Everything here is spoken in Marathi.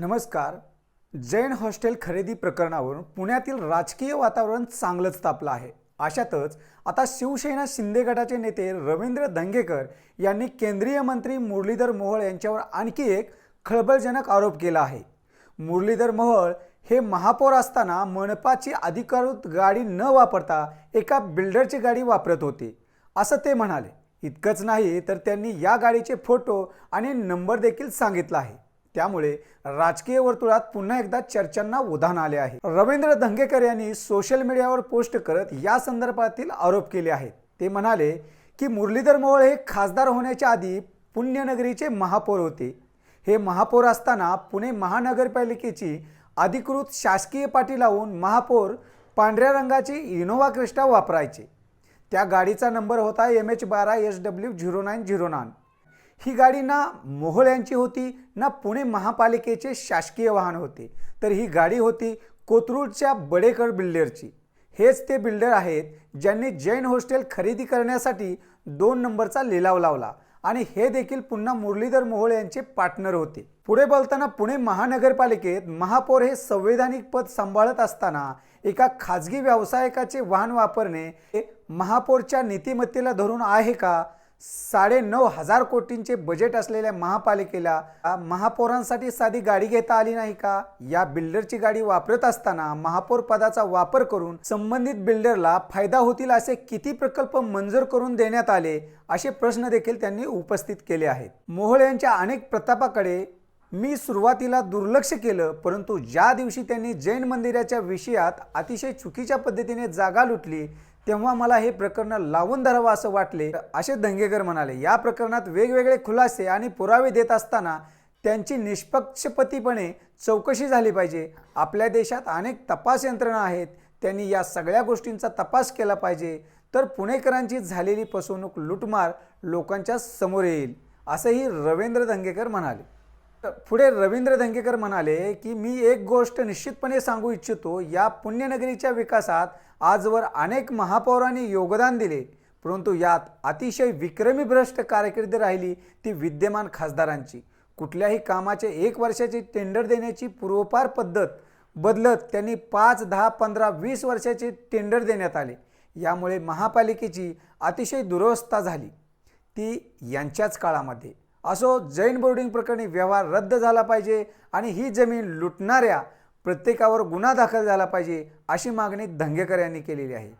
नमस्कार. जैन हॉस्टेल खरेदी प्रकरणावरून पुण्यातील राजकीय वातावरण चांगलंच तापलं आहे. अशातच आता शिवसेना शिंदे गटाचे नेते रवींद्र धंगेकर यांनी केंद्रीय मंत्री मुरलीधर मोहोळ यांच्यावर आणखी एक खळबळजनक आरोप केला आहे. मुरलीधर मोहोळ हे महापौर असताना मनपाची अधिकृत गाडी न वापरता एका बिल्डरची गाडी वापरत होते. असं ते म्हणाले. इतकंच नाही तर त्यांनी या गाडीचे फोटो आणि नंबर देखील सांगितला आहे. त्यामुळे राजकीय वर्तुळात पुन्हा एकदा चर्चांना उधाण आले आहे. रवींद्र धंगेकर यांनी सोशल मीडियावर पोस्ट करत या संदर्भातील आरोप केले आहेत. ते म्हणाले की मुरलीधर मोहोळ हे खासदार होण्याच्या आधी पुण्यनगरीचे महापौर होते. हे महापौर असताना पुणे महानगरपालिकेची अधिकृत शासकीय पाटी लावून महापौर पांढऱ्या रंगाची इनोव्हा क्रिस्टा वापरायचे. त्या गाडीचा नंबर होता एम एच बारा S W zero nine zero nine. ही गाडी ना मोहोळ यांची होती ना पुणे महापालिकेचे शासकीय वाहन होते. तर ही गाडी होती कोथरूडच्या बडेकर बिल्डरची. हेच ते बिल्डर आहेत ज्यांनी जैन हॉस्टेल खरेदी करण्यासाठी दोन नंबरचा लिलाव लावला आणि हे देखील पुन्हा मुरलीधर मोहोळ यांचे पार्टनर होते. पुढे बोलताना पुणे महानगरपालिकेत महापौर हे संवैधानिक पद सांभाळत असताना एका खाजगी व्यावसायिकाचे वाहन वापरणे हे महापौरच्या नीतिमत्तेला धरून आहे का? साडे नऊ हजार कोटींचे बजेट असलेल्या महापालिकेला महापौरांसाठी साधी गाडी घेता आली नाही का? या बिल्डरची गाडी वापरत असताना महापौर पदाचा वापर करून संबंधित बिल्डरला फायदा होतील असे किती प्रकल्प मंजूर करून देण्यात आले असे प्रश्न देखील त्यांनी उपस्थित केले आहेत. मोहोळ यांच्या अनेक प्रतापाकडे मी सुरुवातीला दुर्लक्ष केलं परंतु ज्या दिवशी त्यांनी जैन मंदिराच्या विषयात अतिशय चुकीच्या पद्धतीने जागा लुटली तेव्हा मला हे प्रकरण लावून धरावं असं वाटले. असे दंगेकर म्हणाले या प्रकरणात वेगवेगळे खुलासे आणि पुरावे देत असताना त्यांची निष्पक्षपतीपणे चौकशी झाली पाहिजे. आपल्या देशात अनेक तपास यंत्रणा आहेत. त्यांनी या सगळ्या गोष्टींचा तपास केला पाहिजे. तर पुणेकरांची झालेली फसवणूक लुटमार लोकांच्या समोर येईल असंही रवींद्र दंगेकर म्हणाले. पुढे रवींद्र धंगेकर म्हणाले की मी एक गोष्ट निश्चितपणे सांगू इच्छितो या पुण्यनगरीच्या विकासात आजवर अनेक महापौरांनी योगदान दिले परंतु यात अतिशय विक्रमी भ्रष्ट कारकीर्द राहिली ती विद्यमान खासदारांची. कुठल्याही कामाचे एक वर्षाची टेंडर देण्याची पूर्वपार पद्धत बदलत त्यांनी पाच दहा पंधरा वीस वर्षाचे टेंडर देण्यात आले. यामुळे महापालिकेची अतिशय दुरवस्था झाली. ती यांच्याच काळामध्ये. असो जैन बोर्डिंग प्रकरणी व्यवहार रद्द झाला पाहिजे आणि ही जमीन लुटणाऱ्या प्रत्येकावर गुन्हा दाखल झाला पाहिजे अशी मागणी धंगेकर यांनी केलेली आहे.